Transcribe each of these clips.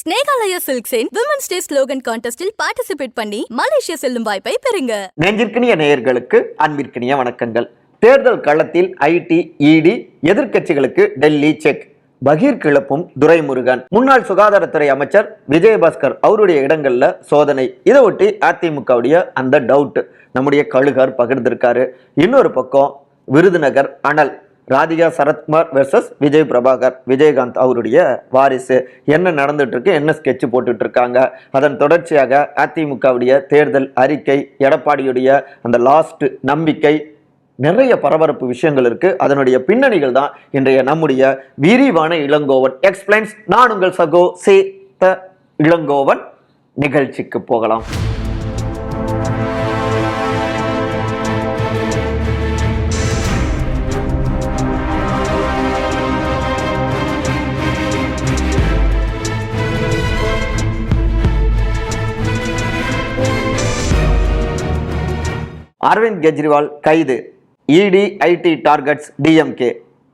ஸ்னேகாலயா சில்க்ஸின் women's day slogan கான்டெஸ்டில் participate பண்ணி மலேசியா செல்லும் வாய்ப்பை பெறுங்க. நெஞ்சிற்கினிய நேயர்களுக்கு அன்பிற்கினிய வணக்கங்கள். தேர்தல் களத்தில் ஐடி இடி எதிர்க்கட்சிகளுக்கு டெல்லி செக். பகீர் கிளப்பும் துரைமுருகன். முன்னாள் சுகாதாரத்துறை அமைச்சர் விஜயபாஸ்கர் அவருடைய இடங்கள்ல சோதனை. இதை ஒட்டி அதிமுகவுடைய அந்த டவுட் நம்முடைய கழுகர் பகிர்ந்திருக்காரு. இன்னொரு பக்கம் விருதுநகர் அனல். ராதிகா சரத்குமார் வெர்சஸ் விஜய் பிரபாகர். விஜயகாந்த் அவருடைய வாரிசு. என்ன நடந்துட்டு இருக்கு என்ன ஸ்கெட்ச் போட்டுட்டு இருக்காங்க அதன் தொடர்ச்சியாக அதிமுகவுடைய தேர்தல் அறிக்கை எடப்பாடியுடைய அந்த லாஸ்ட் நம்பிக்கை நிறைய பரபரப்பு விஷயங்கள் இருக்கு. அதனுடைய பின்னணிகள் தான் இன்றைய நம்முடைய விரிவான இளங்கோவன். எக்ஸ்பிளைன்ஸ் நான் உங்கள் சகோ சே இளங்கோவன். நிகழ்ச்சிக்கு போகலாம். அரவிந்த் கெஜ்ரிவால் கைது. இடி ஐடி டார்கெட்ஸ் டிஎம்கே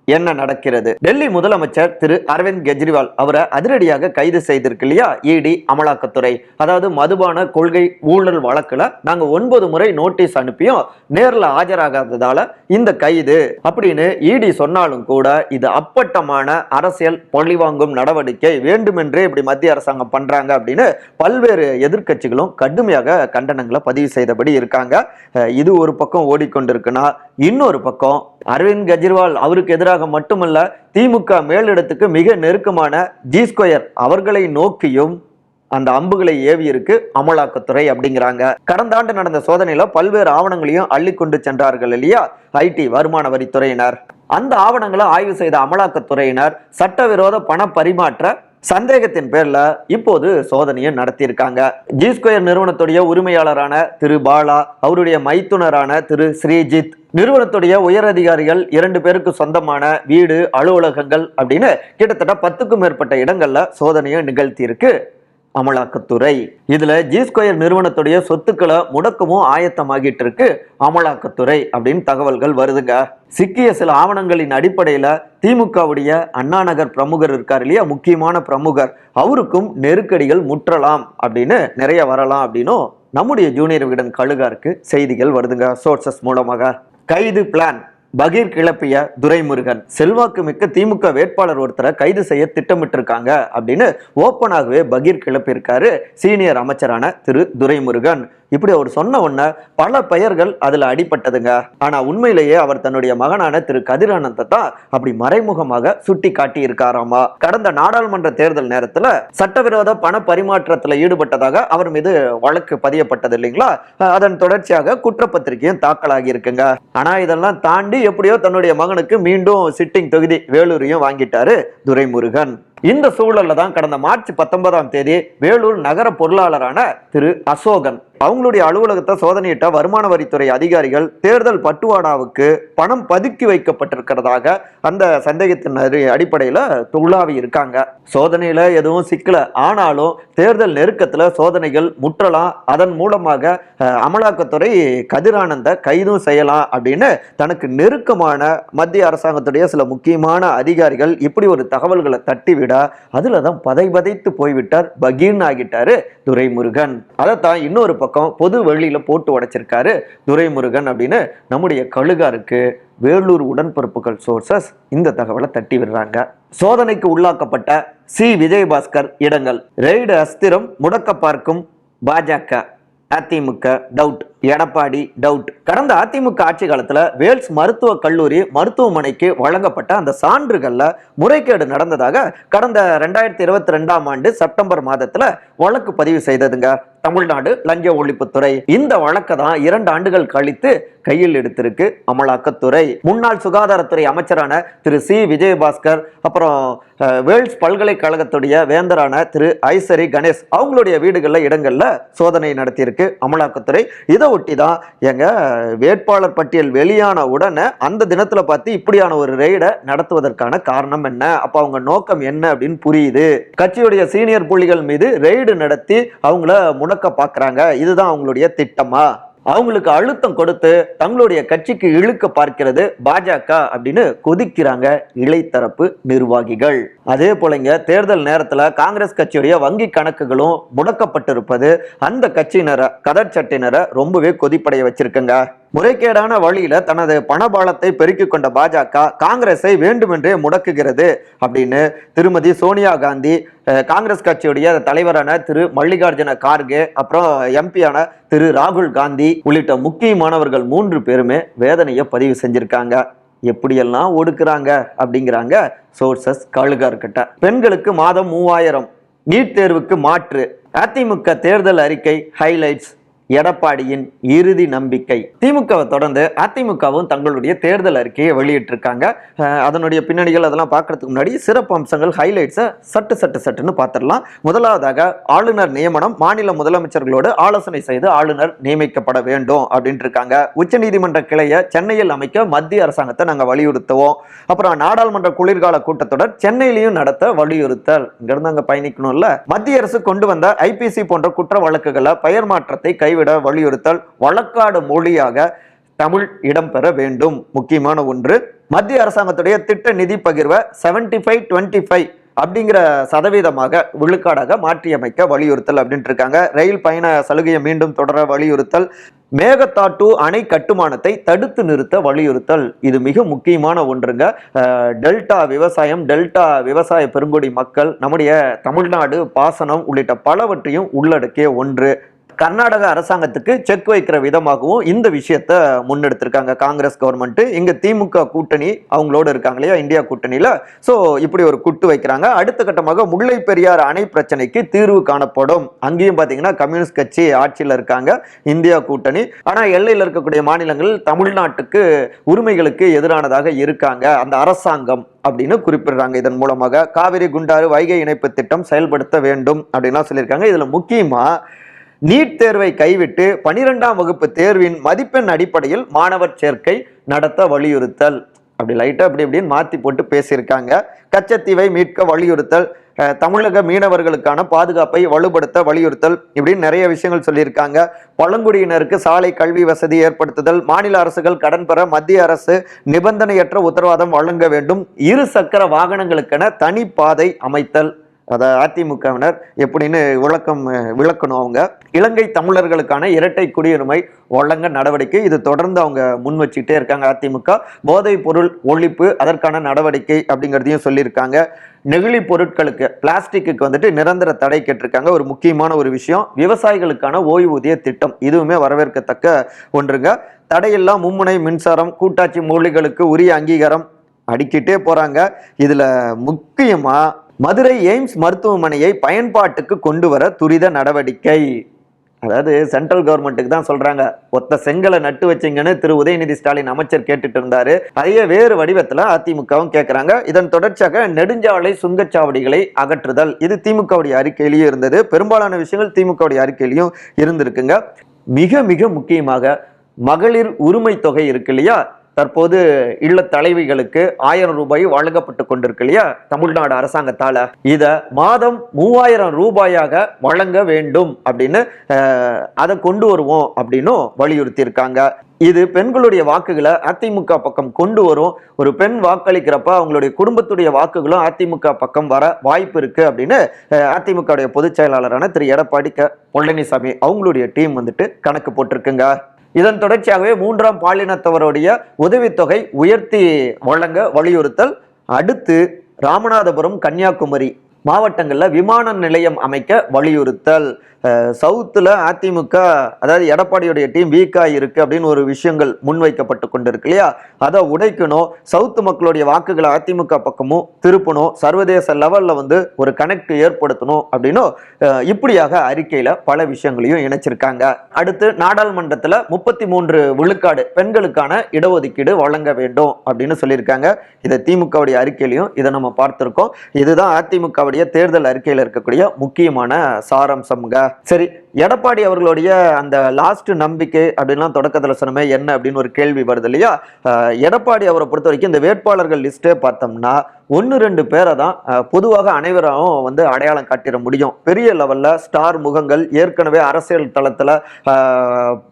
என்ன நடக்கிறது? டெல்லி முதலமைச்சர் திரு அரவிந்த் கெஜ்ரிவால் அவரை அதிரடியாக கைது செய்திருக்கு இல்லையா இடி அமலாக்கத்துறை. அதாவது மதுபான கொள்கை ஊழல் வழக்குல நாங்க ஒன்பது முறை நோட்டீஸ் அனுப்பியும் நேர்ல ஆஜராகாததால இந்த கைது அப்படின்னு இடி சொன்னாலும் கூட இது அப்பட்டமான அரசியல் பழிவாங்கும் நடவடிக்கை வேண்டுமென்றே இப்படி மத்திய அரசாங்கம் பண்றாங்க அப்படின்னு பல்வேறு எதிர்க்கட்சிகளும் கடுமையாக கண்டனங்களை பதிவு செய்தபடி இருக்காங்க. அஹ் இது ஒரு பக்கம் ஓடிக்கொண்டிருக்குன்னா இன்னொரு பக்கம் அரவிந்த் கெஜ்ரிவால் அவருக்கு எதிராக மட்டுமல்ல திமுக மேலிடத்துக்கு மிக நெருக்கமான ஜி ஸ்கொயர் அவர்களை நோக்கியும் அந்த அம்புகளை ஏவி இருக்கு அமலாக்கத்துறை அப்படிங்கிறாங்க. கடந்த ஆண்டு நடந்த சோதனையில பல்வேறு ஆவணங்களையும் அள்ளி கொண்டு சென்றார்கள் இல்லையா? ஐடி வருமான வரித்துறையினர். அந்த ஆவணங்களை ஆய்வு செய்த அமலாக்கத்துறையினர் சட்டவிரோத பண பரிமாற்ற சந்தேகத்தின் பேர்ல இப்போது சோதனையை நடத்தியிருக்காங்க. ஜி ஸ்கொயர் நிறுவனத்துடைய உரிமையாளரான திரு பாலா அவருடைய மைத்துனரான திரு ஸ்ரீஜித் நிறுவனத்துடைய உயர் அதிகாரிகள் இரண்டு பேருக்கு சொந்தமான வீடு அலுவலகங்கள் அப்படின்னு கிட்டத்தட்ட பத்துக்கும் மேற்பட்ட இடங்கள்ல சோதனையை நிகழ்த்தியிருக்கு. அமலாக்கத்துறை. இதுல ஜி ஸ்கொயர் நிறுவனத்துடைய சொத்துக்களை முடக்கமும் ஆயத்தமாகிட்டு இருக்கு அமலாக்கத்துறை அப்படின்னு தகவல்கள் வருதுங்க. சிக்கிய சில ஆவணங்களின் அடிப்படையில திமுகவுடைய அண்ணா நகர் பிரமுகர் இருக்கார் இல்லையா? முக்கியமான பிரமுகர். அவருக்கும் நெருக்கடிகள் முற்றலாம் அப்படின்னு நிறைய வரலாம் அப்படின்னும் நம்முடைய ஜூனியர் விகடன் கழுகாருக்கு செய்திகள் வருதுங்க. சோர்சஸ் மூலமாக. கைது பிளான் பகீர் கிளப்பிய துரைமுருகன். செல்வாக்கு மிக்க திமுக வேட்பாளர் ஒருத்தரை கைது செய்ய திட்டமிட்டிருக்காங்க அப்படின்னு ஓப்பனாகவே பகீர் கிளப்பியிருக்காரு சீனியர் அமைச்சரான திரு துரைமுருகன். இப்படி அவர் சொன்ன உடனே பல பெயர்கள் அதுல அடிபட்டதுங்க. ஆனா உண்மையிலேயே அவர் தன்னுடைய மகனான திரு கதிரானந்தை தான் அப்படி மறைமுகமாக சுட்டி காட்டியிருக்காராமா. கடந்த நாடாளுமன்ற தேர்தல் நேரத்துல சட்டவிரோத பண பரிமாற்றத்துல ஈடுபட்டதாக அவர் மீது வழக்கு பதியப்பட்டது இல்லைங்களா? அதன் தொடர்ச்சியாக குற்றப்பத்திரிகையும் தாக்கலாகி இருக்குங்க ஆனா இதெல்லாம் தாண்டி எப்படியோ தன்னுடைய மகனுக்கு மீண்டும் சிட்டிங் தொகுதி வேலூரையும் வாங்கிட்டாரு துரைமுருகன். இந்த சூழல்ல தான் கடந்த மார்ச் பத்தொன்பதாம் தேதி வேலூர் நகர பொருளாளரான திரு அசோகன் அவங்களுடைய அலுவலகத்தை சோதனையிட்ட வருமான வரித்துறை அதிகாரிகள் தேர்தல் பட்டுவாடாவுக்கு பணம் பதுக்கி வைக்கப்பட்டிருக்கிறதாக அந்த சந்தேகத்தின் அடி- அடிப்படையில இருக்காங்க. சோதனையில எதுவும் சிக்கல. ஆனாலும் தேர்தல் நெருக்கத்துல சோதனைகள் முற்றலாம். அதன் மூலமாக அமலாக்கத்துறை கதிரானந்த கைதும் செய்யலாம் அப்படின்னு தனக்கு நெருக்கமான மத்திய அரசாங்கத்துடைய சில முக்கியமான அதிகாரிகள் இப்படி ஒரு தகவல்களை தட்டிவிட அதுல தான் பதை பதைத்து போய்விட்டார். பகீர்ன் ஆகிட்டாரு துரைமுருகன். அதைத்தான் இன்னொரு பக்கம் பொது வெளியில போட்டு உடைச்சிருக்காரு துரைமுருகன் அப்படின்னு. நம்முடைய கழுகாருக்கு வேலூர் உடன்பிறப்புகள் சோர்சஸ் இந்த தகவலை தட்டி விடுறாங்க. சோதனைக்கு உள்ளாக்கப்பட்ட சி. விஜயபாஸ்கர் இடங்கள். ரெய்டு அஸ்திரம் முடக்க பார்க்கும் பாஜக. அதிமுக டவுட் எடப்பாடி டவுட் கடந்த அதிமுக ஆட்சி காலத்துல வேல்ஸ் மருத்துவ கல்லூரி மருத்துவமனைக்கு வழங்கப்பட்ட அந்த சான்றுகள்ல முறைகேடு நடந்ததாக கடந்த ரெண்டாயிரத்தி இருபத்தி ரெண்டாம் ஆண்டு செப்டம்பர் மாதத்துல வழக்கு பதிவு செய்ததுங்க. தமிழ்நாடு லஞ்ச ஒழிப்புத்துறை. இந்த வழக்கை தான் இரண்டு ஆண்டுகள் கழித்து கையில் எடுத்திருக்கு அமலாக்கத்துறை. முன்னாள் சுகாதாரத்துறை அமைச்சரான திரு சி. விஜயபாஸ்கர் அப்புறம் வேல்ஸ் பல்கலைக்கழகத்துடைய வேந்தரான திரு ஐசரி கணேஷ் அவங்களுடைய வீடுகளில் இடங்கள்ல சோதனை நடத்தியிருக்கு அமலாக்கத்துறை. இதை ஒட்டி தான் எங்க வேட்பாளர் பட்டியல் வெளியான உடனே அந்த தினத்துல பார்த்து இப்படியான ஒரு ரெய்டை நடத்துவதற்கான காரணம் என்ன? அப்போ அவங்க நோக்கம் என்ன அப்படின்னு புரியுது. கட்சியுடைய சீனியர் புள்ளிகள் மீது ரெய்டு நடத்தி அவங்கள முடக்க பார்க்குறாங்க. இதுதான் அவங்களுடைய திட்டமா? அவங்களுக்கு அழுத்தம் கொடுத்து தங்களுடைய கட்சிக்கு இழுக்க பார்க்கிறது பாஜக அப்படின்னு கொதிக்கிறாங்க இளைத்தரப்பு நிர்வாகிகள். அதே போலங்க தேர்தல் நேரத்துல காங்கிரஸ் கட்சியுடைய வங்கி கணக்குகளும் முடக்கப்பட்டிருப்பது அந்த கட்சியினரை கதர் சட்டினரை ரொம்பவே கொதிப்படைய வச்சிருக்குங்க. முறைகேடான வழியில தனது பணபாலத்தை பெருக்கிக் கொண்ட பாஜக காங்கிரஸை வேண்டுமென்றே முடக்குகிறது அப்படின்னு திருமதி சோனியா காந்தி காங்கிரஸ் கட்சியுடைய தலைவரான திரு மல்லிகார்ஜுன கார்கே அப்புறம் எம்பியான திரு ராகுல் காந்தி உள்ளிட்ட முக்கியமானவர்கள் மூன்று பேருமே வேதனையை பதிவு செஞ்சிருக்காங்க. எப்படியெல்லாம் ஒடுக்குறாங்க அப்படிங்கிறாங்க சோர்சஸ் கழுகார்கிட்ட பெண்களுக்கு மாதம் மூவாயிரம் நீட் தேர்வுக்கு மாற்று அதிமுக தேர்தல் அறிக்கை ஹைலைட்ஸ். எடப்பாடியின் இறுதி நம்பிக்கை. திமுகவை தொடர்ந்து அதிமுகவும் தங்களுடைய தேர்தல் அறிக்கையை வெளியிட்டிருக்காங்க. அதனுடைய பின்னணிகள் அதெல்லாம் பார்க்கறதுக்கு முன்னாடி சிறப்பு அம்சங்கள் ஹைலைட்ஸை சட்டு சட்டு சட்டுன்னு பார்த்துடலாம். முதலாவதாக ஆளுநர் நியமனம் மாநில முதலமைச்சர்களோடு ஆலோசனை செய்து ஆளுநர் நியமிக்கப்பட வேண்டும் அப்படின்ட்டு இருக்காங்க உச்சநீதிமன்ற கிளையை சென்னையில் அமைக்க மத்திய அரசாங்கத்தை நாங்கள் வலியுறுத்துவோம். அப்புறம் நாடாளுமன்ற குளிர்கால கூட்டத்தொடர் சென்னையிலையும் நடத்த வலியுறுத்தல். இங்கிருந்து அங்கே பயணிக்கணும்ல. மத்திய அரசு கொண்டு வந்த ஐபிசி போன்ற குற்ற வழக்குகளை பெயர் மாற்றத்தை கை கைவிட வலியுறுத்தல் வழக்காடு மொழியாக தமிழ் இடம்பெற வேண்டும். முக்கியமான ஒன்று மத்திய அரசாங்கத்துடைய திட்ட நிதி பகிர்வை செவன்டி ஃபைவ் டுவெண்ட்டி ஃபைவ் அப்படிங்கிற சதவீதமாக விழுக்காடாக மாற்றியமைக்க வலியுறுத்தல் அப்படின்ட்டு இருக்காங்க. ரயில் பயண சலுகையை மீண்டும் தொடர வலியுறுத்தல் மேகத்தாட்டு அணை கட்டுமானத்தை தடுத்து நிறுத்த வலியுறுத்தல். இது மிக முக்கியமான ஒன்றுங்க. டெல்டா விவசாயம் டெல்டா விவசாய பெருங்குடி மக்கள் நம்முடைய தமிழ்நாடு பாசனம் உள்ளிட்ட பலவற்றையும் உள்ளடக்கிய ஒன்று. கர்நாடக அரசாங்கத்துக்கு செக் வைக்கிற விதமாகவும் இந்த விஷயத்த முன்னெடுத்திருக்காங்க. காங்கிரஸ் கவர்மெண்ட் இங்க திமுக கூட்டணி அவங்களோட இருக்காங்க இல்லையா? இந்தியா கூட்டணியில. சோ இப்படி ஒரு குட்டு வைக்கிறாங்க. அடுத்த கட்டமாக முல்லை பெரியார் அணை பிரச்சனைக்கு தீர்வு காணப்படும். அங்கேயும் பாத்தீங்கன்னா கம்யூனிஸ்ட் கட்சி ஆட்சியில் இருக்காங்க. இந்தியா கூட்டணி. ஆனா எல்லையில் இருக்கக்கூடிய மாநிலங்கள் தமிழ்நாட்டுக்கு உரிமைகளுக்கு எதிரானதாக இருக்காங்க. அந்த அரசாங்கம் அப்படின்னு குறிப்பிடுறாங்க. இதன் மூலமாக காவிரி குண்டாறு வைகை இணைப்பு திட்டம் செயல்படுத்த வேண்டும் அப்படின்லாம் சொல்லியிருக்காங்க. இதில் முக்கியமாக நீட் தேர்வை கைவிட்டு பனிரெண்டாம் வகுப்பு தேர்வின் மதிப்பெண் அடிப்படையில் மாணவர் சேர்க்கை நடத்த வலியுறுத்தல். அப்படி லைட்டாக அப்படி இப்படின்னு மாற்றி போட்டு பேசியிருக்காங்க. கச்சத்தீவை மீட்க வலியுறுத்தல். தமிழக மீனவர்களுக்கான பாதுகாப்பை வலுப்படுத்த வலியுறுத்தல் இப்படின்னு நிறைய விஷயங்கள் சொல்லியிருக்காங்க. பழங்குடியினருக்கு சாலை கல்வி வசதி ஏற்படுத்துதல் மாநில அரசுகள் கடன் பெற மத்திய அரசு நிபந்தனையற்ற உத்தரவாதம் வழங்க வேண்டும் இரு சக்கர வாகனங்களுக்கென தனி பாதை அமைத்தல். அதை அதிமுகவினர் எப்படின்னு விளக்கம் விளக்கணும் அவங்க. இலங்கை தமிழர்களுக்கான இரட்டை குடியுரிமை வழங்க நடவடிக்கை. இது தொடர்ந்து அவங்க முன் வச்சுக்கிட்டே இருக்காங்க அதிமுக. போதைப் பொருள் ஒழிப்பு அதற்கான நடவடிக்கை அப்படிங்கிறதையும் சொல்லியிருக்காங்க. நெகிழி பொருட்களுக்கு பிளாஸ்டிக்கு வந்துட்டு நிரந்தர தடை கேட்டிருக்காங்க. ஒரு முக்கியமான ஒரு விஷயம் விவசாயிகளுக்கான ஓய்வூதிய திட்டம். இதுவுமே வரவேற்கத்தக்க ஒன்றுங்க. தடையில்லா மும்முனை மின்சாரம் கூட்டாட்சி மொழிகளுக்கு உரிய அங்கீகாரம் அடிக்கிட்டே போகிறாங்க இதில் முக்கியமாக மதுரை எய்ம்ஸ் மருத்துவமனையை பயன்பாட்டுக்கு கொண்டு வர துரித நடவடிக்கை. அதாவது சென்ட்ரல் கவர்மெண்ட்டுக்கு தான் சொல்றாங்க. ஒத்த செங்கலை நட்டு வச்சிங்கன்னு திரு. உதயநிதி ஸ்டாலின் அமைச்சர் கேட்டுட்டு இருந்தாரு. அதையே வேறு வடிவத்துல அதிமுகவும் கேட்குறாங்க இதன் தொடர்ச்சியாக நெடுஞ்சாலை சுங்கச்சாவடிகளை அகற்றுதல். இது திமுகவுடைய அறிக்கையிலையும் இருந்தது. பெரும்பாலான விஷயங்கள் திமுகவுடைய அறிக்கையிலையும் இருந்திருக்குங்க. மிக மிக முக்கியமாக மகளிர் உரிமை தொகை இருக்கு இல்லையா? தற்போது இல்ல தலைவிகளுக்கு ஆயிரம் ரூபாய் வழங்கப்பட்டு கொண்டிருக்கு இல்லையா தமிழ்நாடு அரசாங்கத்தால. இத மாதம் மூவாயிரம் ரூபாயாக வழங்க வேண்டும் அப்படின்னு அதை கொண்டு வருவோம் அப்படின்னும் வலியுறுத்தி இருக்காங்க இது பெண்களுடைய வாக்குகளை அதிமுக பக்கம் கொண்டு வரும். ஒரு பெண் வாக்களிக்கிறப்ப அவங்களுடைய குடும்பத்துடைய வாக்குகளும் அதிமுக பக்கம் வர வாய்ப்பு இருக்கு அப்படின்னு அதிமுகவுடைய பொதுச் செயலாளரான திரு. எடப்பாடி க. பழனிசாமி அவங்களுடைய டீம் வந்துட்டு கணக்கு போட்டிருக்குங்க. இதன் தொடர்ச்சியாகவே மூன்றாம் பாலினத்தவருடைய உதவித்தொகை உயர்த்தி வழங்க வலியுறுத்தல். அடுத்து ராமநாதபுரம் கன்னியாகுமரி. மாவட்டங்களில் விமான நிலையம் அமைக்க வலியுறுத்தல். சவுத்தில் அதிமுக அதாவது எடப்பாடியுடைய டீம் வீக்காக இருக்குது அப்படின்னு ஒரு விஷயங்கள் முன்வைக்கப்பட்டு கொண்டு இருக்கு இல்லையா? அதை உடைக்கணும். சவுத்து மக்களுடைய வாக்குகளை அதிமுக பக்கமும் திருப்பணும். சர்வதேச லெவலில் வந்து ஒரு கனெக்ட் ஏற்படுத்தணும் அப்படின்னும் இப்படியாக அறிக்கையில் பல விஷயங்களையும் இணைச்சிருக்காங்க. அடுத்து நாடாளுமன்றத்தில் முப்பத்தி மூன்று விழுக்காடு பெண்களுக்கான இடஒதுக்கீடு வழங்க வேண்டும் அப்படின்னு சொல்லியிருக்காங்க. இதை திமுகவுடைய அறிக்கையிலையும் இதை நம்ம பார்த்துருக்கோம். இதுதான் அதிமுகவுடைய தேர்தல் அறிக்கையில் இருக்கக்கூடிய முக்கியமான சாராம்சம்ங்க. சரி எடப்பாடி அவர்களுடைய அந்த லாஸ்ட் நம்பிக்கை அப்படின்லாம் தொடக்கத்தில் சொன்னமே என்ன அப்படின்னு ஒரு கேள்வி வருது இல்லையா? எடப்பாடி அவரை பொறுத்த வரைக்கும் இந்த வேட்பாளர்கள் லிஸ்ட்டே பார்த்தோம்னா ஒன்று ரெண்டு பேரை தான் பொதுவாக அனைவரும் வந்து அடையாளம் காட்டிட முடியும். பெரிய லெவலில் ஸ்டார் முகங்கள் ஏற்கனவே அரசியல் தளத்தில்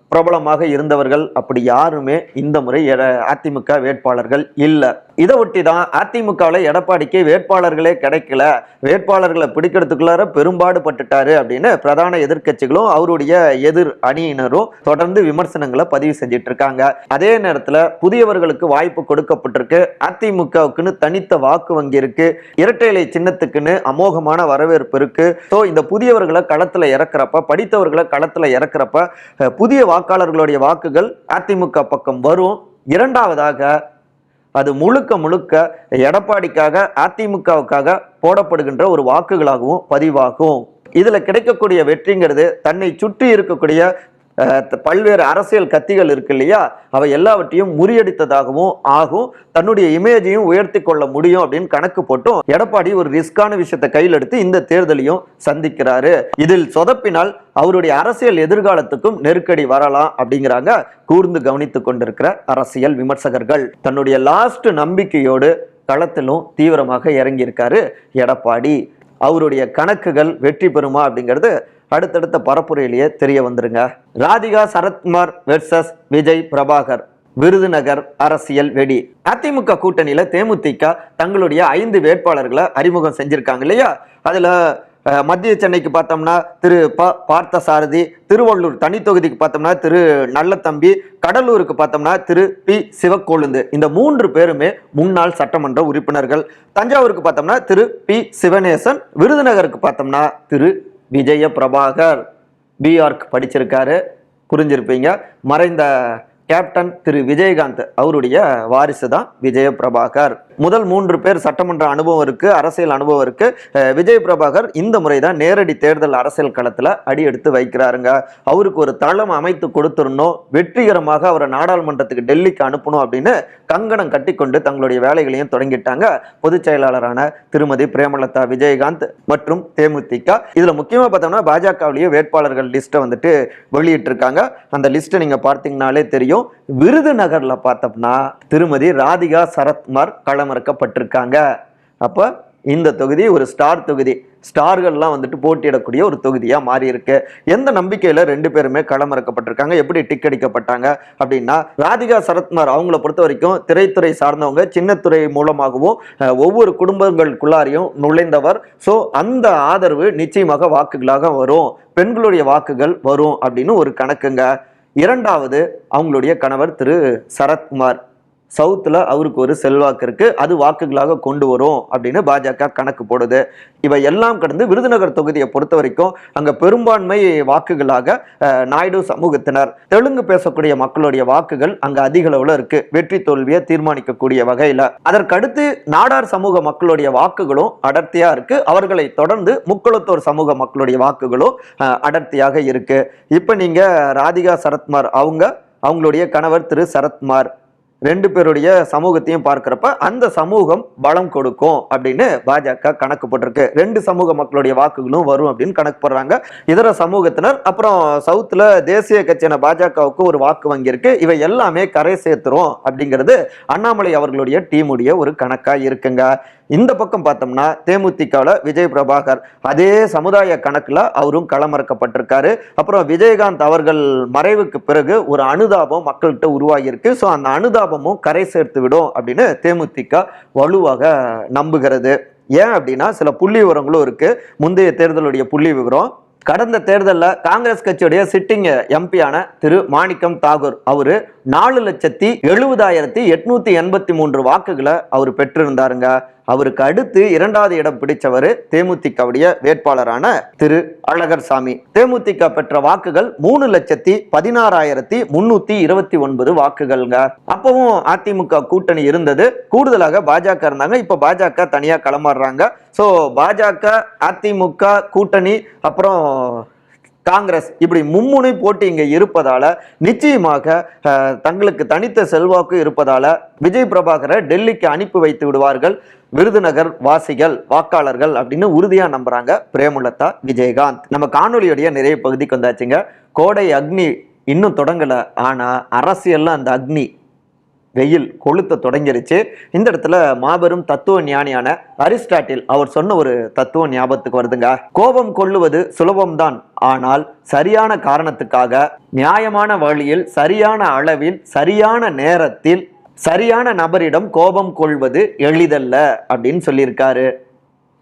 பிரபலமாக இருந்தவர்கள் அப்படி யாருமே இந்த முறை எட- அதிமுக வேட்பாளர்கள் இல்லை. இதை ஒட்டி தான் அதிமுகவில் எடப்பாடிக்கு வேட்பாளர்களே கிடைக்கல. வேட்பாளர்களை பிடிக்கிறதுக்குள்ளார பெரும்பாடு பட்டுட்டாரு அப்படின்னு பிரதான எதிர்க்கட்சிகளும் அவருடைய எதிர் அணியினரும் தொடர்ந்து விமர்சனங்களை பதிவு செஞ்சிட்டு இருக்காங்க அதே நேரத்தில் புதியவர்களுக்கு வாய்ப்பு கொடுக்கப்பட்டிருக்கு. அதிமுகவுக்குன்னு தனித்த வாக்கு வங்கி இருக்கு. இரட்டை இலை சின்னத்துக்குன்னு அமோகமான வரவேற்பு இருக்கு. ஸோ இந்த புதியவர்களை களத்தில் இறக்குறப்ப படித்தவர்களை களத்தில் இறக்குறப்ப புதிய வாக்காளர்களுடைய வாக்குகள் அதிமுக பக்கம் வரும். இரண்டாவதாக அது முழுக்க முழுக்க எடப்பாடிக்காக அதிமுகவுக்காக போடப்படுகின்ற ஒரு வாக்குகளாகவும் பதிவாகும். இதில் கிடைக்கக்கூடிய வெற்றிங்கிறது தன்னை சுற்றி இருக்கக்கூடிய பல்வேறு அரசியல் கத்திகள் இருக்கு இல்லையா? அவை எல்லாவற்றையும் முறியடித்ததாகவும் ஆகும். தன்னுடைய இமேஜையும் உயர்த்தி கொள்ள முடியும் அப்படின்னு கணக்கு போட்டும் எடப்பாடி ஒரு ரிஸ்கான விஷயத்தை கையில் எடுத்து இந்த தேர்தலையும் சந்திக்கிறாரு. இதில் சொதப்பினால் அவருடைய அரசியல் எதிர்காலத்துக்கும் நெருக்கடி வரலாம் அப்படிங்கிறாங்க கூர்ந்து கவனித்துக் கொண்டிருக்கிற அரசியல் விமர்சகர்கள். தன்னுடைய லாஸ்ட் நம்பிக்கையோடு களத்திலும் தீவிரமாக இறங்கியிருக்காரு எடப்பாடி. அவருடைய கணக்குகள் வெற்றி பெறுமா அப்படிங்கிறது அடுத்தடுத்த பரப்புரையிலேயே தெரிய வந்துருங்க. ராதிகா சரத்குமார் வெர்சஸ் விஜய் பிரபாகர் விருதுநகர் அரசியல் வெடி. அதிமுக கூட்டணியில தேமுதிக தங்களுடைய ஐந்து வேட்பாளர்களை அறிமுகம் செஞ்சிருக்காங்க இல்லையா? அதுல மத்திய சென்னைக்கு பார்த்தோம்னா திரு ப பார்த்தசாரதி திருவள்ளூர் தனி தொகுதிக்கு பார்த்தோம்னா திரு நல்லத்தம்பி கடலூருக்கு பார்த்தோம்னா திரு பி சிவக்கொழுந்து. இந்த மூன்று பேருமே முன்னாள் சட்டமன்ற உறுப்பினர்கள். தஞ்சாவூருக்கு பார்த்தோம்னா திரு பி சிவநேசன் விருதுநகருக்கு பார்த்தோம்னா திரு விஜய பிரபாகர் பிஆர்க் படிச்சிருக்காரு. புரிஞ்சிருப்பீங்க. மறைந்த கேப்டன் திரு விஜயகாந்த் அவருடைய வாரிசு தான் விஜய பிரபாகர் முதல் மூன்று பேர் சட்டமன்ற அனுபவம் இருக்கு அரசியல் அனுபவம் இருக்கு. விஜய் பிரபாகர் இந்த முறை தான் நேரடி தேர்தல் அரசியல் களத்தில் அடி எடுத்து வைக்கிறாருங்க. அவருக்கு ஒரு தளம் அமைத்து கொடுத்துடணும். வெற்றிகரமாக அவரை நாடாளுமன்றத்துக்கு டெல்லிக்கு அனுப்பணும் அப்படின்னு கங்கணம் கட்டிக்கொண்டு தங்களுடைய வேலைகளையும் தொடங்கிட்டாங்க. பொதுச் செயலாளரான திருமதி பிரேமலதா விஜயகாந்த் மற்றும் தேமுதிக. இதுல முக்கியமா பார்த்தோம்னா பாஜகவிலேயே வேட்பாளர்கள் லிஸ்ட்டை வந்துட்டு வெளியிட்டிருக்காங்க. அந்த லிஸ்ட்டை நீங்க பார்த்தீங்கனாலே தெரியும். விருதுநகர்ல பார்த்தோம்னா திருமதி ராதிகா சரத்குமார் களமிறக்கப்பட்டிருக்காங்க அப்போ இந்த தொகுதி ஒரு ஸ்டார் தொகுதி. ஸ்டார்கள்லாம் வந்துட்டு போட்டியிடக்கூடிய ஒரு தொகுதியாக மாறி இருக்கு எந்த நம்பிக்கையில் ரெண்டு பேருமே களமிறக்கப்பட்டிருக்காங்க எப்படி டிக் அடிக்கப்பட்டாங்க? அப்படின்னா ராதிகா சரத்குமார் அவங்கள பொறுத்த வரைக்கும் திரைத்துறை சார்ந்தவங்க சின்னத்துறை மூலமாகவும் ஒவ்வொரு குடும்பங்களுக்குள்ளாரையும் நுழைந்தவர். ஸோ அந்த ஆதரவு நிச்சயமாக வாக்குகளாக வரும். பெண்களுடைய வாக்குகள் வரும் அப்படின்னு ஒரு கணக்குங்க. இரண்டாவது அவங்களுடைய கணவர் திரு சரத்குமார். சவுத்தில் அவருக்கு ஒரு செல்வாக்கு இருக்குது அது வாக்குகளாக கொண்டு வரும் அப்படின்னு பாஜக கணக்கு போடுது. இவை எல்லாம் கடந்து விருதுநகர் தொகுதியை பொறுத்த வரைக்கும் அங்கே பெரும்பான்மை வாக்குகளாக நாயுடு சமூகத்தினர் தெலுங்கு பேசக்கூடிய மக்களுடைய வாக்குகள் அங்கே அதிக அளவில் இருக்குது வெற்றி தோல்வியை தீர்மானிக்கக்கூடிய வகையில். அதற்கடுத்து நாடார் சமூக மக்களுடைய வாக்குகளும் அடர்த்தியாக இருக்குது அவர்களை தொடர்ந்து முக்குளத்தோர் சமூக மக்களுடைய வாக்குகளும் அடர்த்தியாக இருக்குது இப்போ நீங்கள் ராதிகா சரத்குமார் அவங்க அவங்களுடைய கணவர் திரு சரத்குமார். ரெண்டு பேருடைய சமூகத்தையும் பார்க்குறப்ப அந்த சமூகம் பலம் கொடுக்கும் அப்படின்னு பாஜக கணக்கு போட்டிருக்கு. ரெண்டு சமூக மக்களுடைய வாக்குகளும் வரும் அப்படின்னு கணக்கு போடுறாங்க. இதர சமூகத்தினர் அப்புறம் சவுத்தில் தேசிய கட்சியான பாஜகவுக்கு ஒரு வாக்கு வங்கி இருக்கு இவை எல்லாமே கரை சேர்த்துரும் அப்படிங்கிறது அண்ணாமலை அவர்களுடைய டீமுடைய ஒரு கணக்காக இருக்குங்க. இந்த பக்கம் பார்த்தோம்னா தேமுதிகவில் விஜய் பிரபாகர். அதே சமுதாய கணக்கில் அவரும் களமிறக்கப்பட்டிருக்காரு. அப்புறம் விஜயகாந்த் அவர்கள் மறைவுக்கு பிறகு ஒரு அனுதாபம் மக்கள்கிட்ட உருவாகியிருக்கு. ஸோ அந்த அனுதாபமும் கரை சேர்த்து விடும் அப்படின்னு தேமுதிக வலுவாக நம்புகிறது. ஏன் அப்படின்னா சில புள்ளி விவரங்களும் இருக்குது முந்தைய தேர்தலுடைய புள்ளி விவரம். கடந்த தேர்தலில் காங்கிரஸ் கட்சியுடைய சிட்டிங் எம்பியான திரு மாணிக்கம் தாகூர் அவரு நாலு லட்சத்தி எழுபதாயிரத்தி எட்நூத்தி எண்பத்தி மூன்று வாக்குகளை அவர் பெற்றிருந்தாருங்க. அவருக்கு அடுத்து இரண்டாவது இடம் பிடிச்சவர் தேமுதிகவுடைய வேட்பாளரான திரு அழகர் சாமி தேமுதிக பெற்ற வாக்குகள் மூணு லட்சத்தி பதினாறாயிரத்தி முன்னூத்தி இருபத்தி ஒன்பது வாக்குகள்ங்க. அப்பவும் அதிமுக கூட்டணி இருந்தது. கூடுதலாக பாஜக இருந்தாங்க. இப்ப பாஜக தனியா களமாடுறாங்க ஸோ பாஜக அதிமுக கூட்டணி அப்புறம் காங்கிரஸ் இப்படி மும்முனை போட்டி இங்கே இருப்பதால நிச்சயமாக தங்களுக்கு தனித்த செல்வாக்கு இருப்பதால விஜய் பிரபாகரை டெல்லிக்கு அனுப்பி வைத்து விடுவார்கள் விருதுநகர் வாசிகள் வாக்காளர்கள் அப்படின்னு உறுதியா நம்புறாங்க பிரேமலதா விஜயகாந்த். நம்ம காணொலியுடைய நிறைய பகுதிக்கு வந்தாச்சுங்க. கோடை அக்னி இன்னும் தொடங்கல. ஆனா அரசியல்ல அந்த அக்னி வெயில் கொளுத்த தொடங்கிருச்சு. இந்த இடத்துல மாபெரும் தத்துவ ஞானியான அரிஸ்டாட்டில் அவர் சொன்ன ஒரு தத்துவ ஞாபகத்துக்கு வருதுங்க. கோபம் கொள்ளுவது சுலபம்தான். ஆனால் சரியான காரணத்துக்காக நியாயமான வழியில் சரியான அளவில் சரியான நேரத்தில் சரியான நபரிடம் கோபம் கொள்வது எளிதல்ல அப்படின்னு சொல்லியிருக்காரு.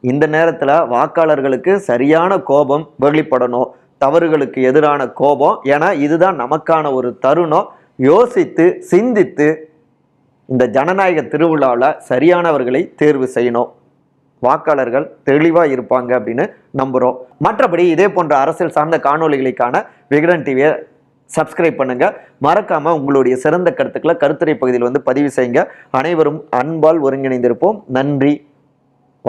இந்த நேரத்தில் வாக்காளர்களுக்கு சரியான கோபம் வெளிப்படணும். தவறுகளுக்கு எதிரான கோபம். ஏன்னா இதுதான் நமக்கான ஒரு தருணம். யோசித்து சிந்தித்து இந்த ஜனநாயக திருவிழாவில் சரியானவர்களை தேர்வு செய்யணும். வாக்காளர்கள் தெளிவாக இருப்பாங்க அப்படின்னு நம்புகிறோம் மற்றபடி இதே போன்ற அரசியல் சார்ந்த காணொளிகளுக்கான விகடன் டிவியை சப்ஸ்கிரைப் பண்ணுங்க. மறக்காம உங்களுடைய சிறந்த கருத்துக்களை கருத்துரை பகுதியில் வந்து பதிவு செய்யுங்க. அனைவரும் அன்பால் ஒருங்கிணைந்திருப்போம். நன்றி.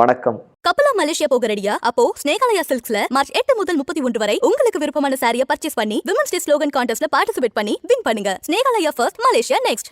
வணக்கம். கப்பலா மலேசியா போக ரெடியா அப்போ ஸ்னேகாலயா சில்க்ஸ்ல மார்ச் எட்டு முதல் முப்பத்தி ஒன்று வரை உங்களுக்கு விருப்பமான சாரியை பர்ச்சேஸ் பண்ணி விமன்ஸ் டே ஸ்லோகன் கான்டெஸ்ட்ல பார்ட்டிசிபேட் பண்ணி வின் பண்ணுங்க. Snehalaya first Malaysia next